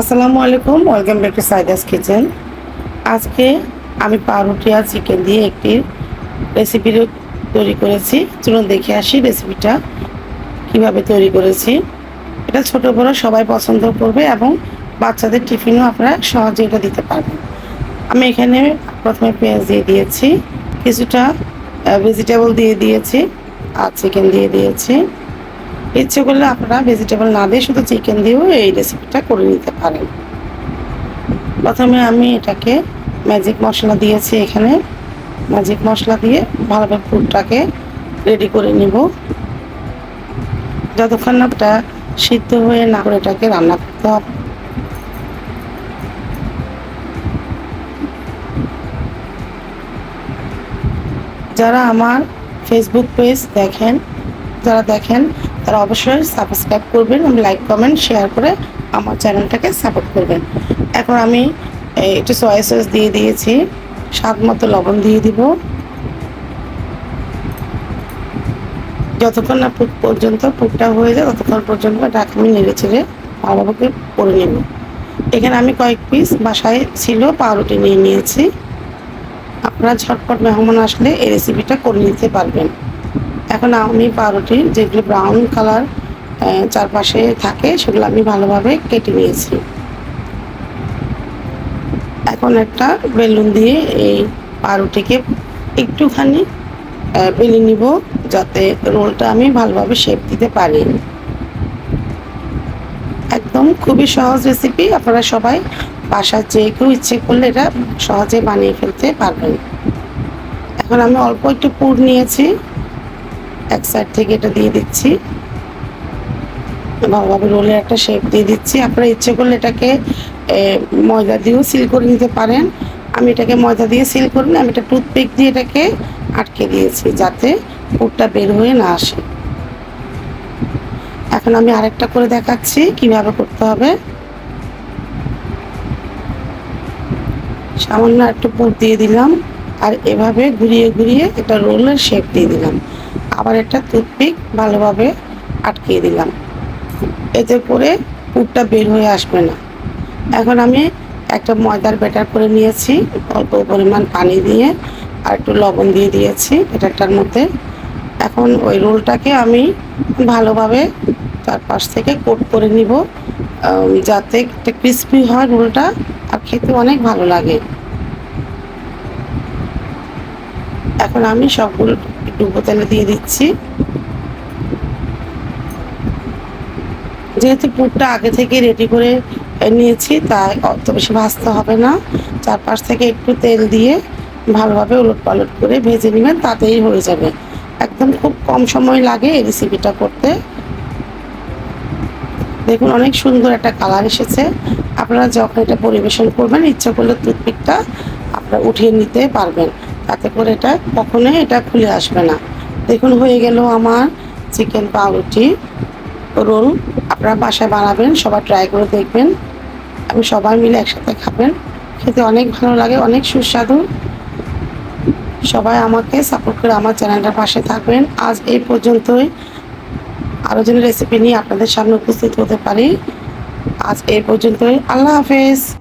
আসসালামু আলাইকুম, welcome back to Saida's kitchen. আজকে আমি পাউরুটি আর চিকেন দিয়ে একটি রেসিপি তৈরি করেছি। চলুন দেখে আসি রেসিপিটা কীভাবে তৈরি করেছি। এটা ছোট বড়, সবাই পছন্দ করবে এবং বাচ্চাদের টিফিনও আপনারা সহজে এটা দিতে পারবেন। আমি এখানে প্রথমে পেঁয়াজ দিয়ে দিয়েছি, কিছুটা ভেজিটেবল দিয়ে দিয়েছি আর চিকেন দিয়ে দিয়েছি। ইচ্ছে করলে আপনারা ভেজিটেবল না দিয়ে শুধু চিকেন দিয়েও এই রেসিপিটা করে নিতে পারেন। প্রথমে আমি এটাকে ম্যাজিক মশলা দিয়েছি এখানে। ম্যাজিক মশলা দিয়ে ভালোভাবে ফুডটাকে রেডি করে নিব। যতক্ষণ না ওটা সিদ্ধ হয়ে না করে এটাকে রান্না করতে হবে। যারা আমার ফেসবুক পেজ দেখেন, যারা দেখেন তারা অবশ্যই সাবস্ক্রাইব করবেন এবং লাইক কমেন্ট শেয়ার করে আমার চ্যানেলটাকে সাপোর্ট করবেন। এখন আমি একটু সয়া সস দিয়ে দিয়েছি। স্বাদ মতো লবণ দিয়ে দিব। যতক্ষণ না পুট পর্যন্ত পুটটা হয়ে যায়, ততক্ষণ পর্যন্ত ঢাকা আমি নেড়ে ছেড়ে ভালোভাবে করে নেব। এখানে আমি কয়েক পিস বাসায় ছিল পাউরুটি নিয়ে নিয়েছি। আপনারা ঝটপট মেহমান আসলে এই রেসিপিটা করে নিতে পারবেন। এখন আমি পাউরুটি যেগুলো ব্রাউন কালার চারপাশে থাকে, সেগুলো আমি ভালোভাবে কেটে নিয়েছি। এখন একটা বেলুন দিয়ে এই পাউরুটিকে একটুখানি বেলে নিব, যাতে রোলটা আমি ভালোভাবে শেপ দিতে পারি। একদম খুবই সহজ রেসিপি আপনারা সবাই বাসার যে কেউ ইচ্ছে করলে এটা সহজে বানিয়ে ফেলতে পারবেন। এখন আমি অল্প একটু পুর নিয়েছি। এক সাইড থেকে এটা দিয়ে দিচ্ছি। ভালোভাবে রোলের একটা শেপ দিয়ে দিচ্ছি। আপনারা ইচ্ছে করলে এটাকে ময়দা দিয়েও সিল করে নিতে পারেন। আমি এটাকে ময়দা দিয়ে সিল করিনি আমি এটা টুথপিক দিয়ে এটাকে আটকে দিয়েছি যাতে পুরটা বের হয়ে না আসে। এখন আমি আরেকটা করে দেখাচ্ছি কীভাবে করতে হবে। সামান্য একটু পুর দিয়ে দিলাম। আর এভাবে ঘুরিয়ে ঘুরিয়ে একটা রোলের শেপ দিয়ে দিলাম। আবার একটা টুথপিক ভালোভাবে আটকিয়ে দিলাম। এতে করে পুরটা বের হয়ে আসবে না। এখন আমি একটা ময়দার ব্যাটার করে নিয়েছি, অল্প পরিমাণ পানি দিয়ে আর একটু লবণ দিয়ে দিয়েছি এটাটার মধ্যে। এখন ওই রোলটাকে আমি ভালোভাবে চারপাশ থেকে কোট করে নিব যাতে একটা ক্রিস্পি হয় রোলটা আর খেতে অনেক ভালো লাগে। এখন আমি সবগুলো তেলে দিয়ে দিচ্ছি। যেহেতু পুরটা আগে থেকে রেডি করে নিয়েছি, তাই অত বেশি ভাজতে হবে না। চারপাশ থেকে একটু তেল দিয়ে ভালোভাবে উলট পালট করে ভেজে নেবেন, তাতেই হয়ে যাবে। একদম খুব কম সময় লাগে এই রেসিপিটা করতে। দেখুন, অনেক সুন্দর একটা কালার এসেছে। আপনারা যখন এটা পরিবেশন করবেন, ইচ্ছা করলে টুথপিকটা আপনারা উঠিয়ে নিতে পারবেন। তাতে করে এটা কখনোই এটা খুলে আসবে না। দেখুন, হয়ে গেল আমার চিকেন পাউরুটি। রোল আপনারা বাসায় বানাবেন, সবাই ট্রাই করে দেখবেন। এবং সবাই মিলে একসাথে খাবেন। খেতে অনেক ভালো লাগে, অনেক সুস্বাদু। সবাই আমাকে সাপোর্ট করে আমার চ্যানেলটার পাশে থাকবেন। আজ এই পর্যন্তই। আরও যেন রেসিপি নিয়ে আপনাদের সামনে উপস্থিত হতে পারি, আজ এই পর্যন্তই। আল্লাহ হাফেজ।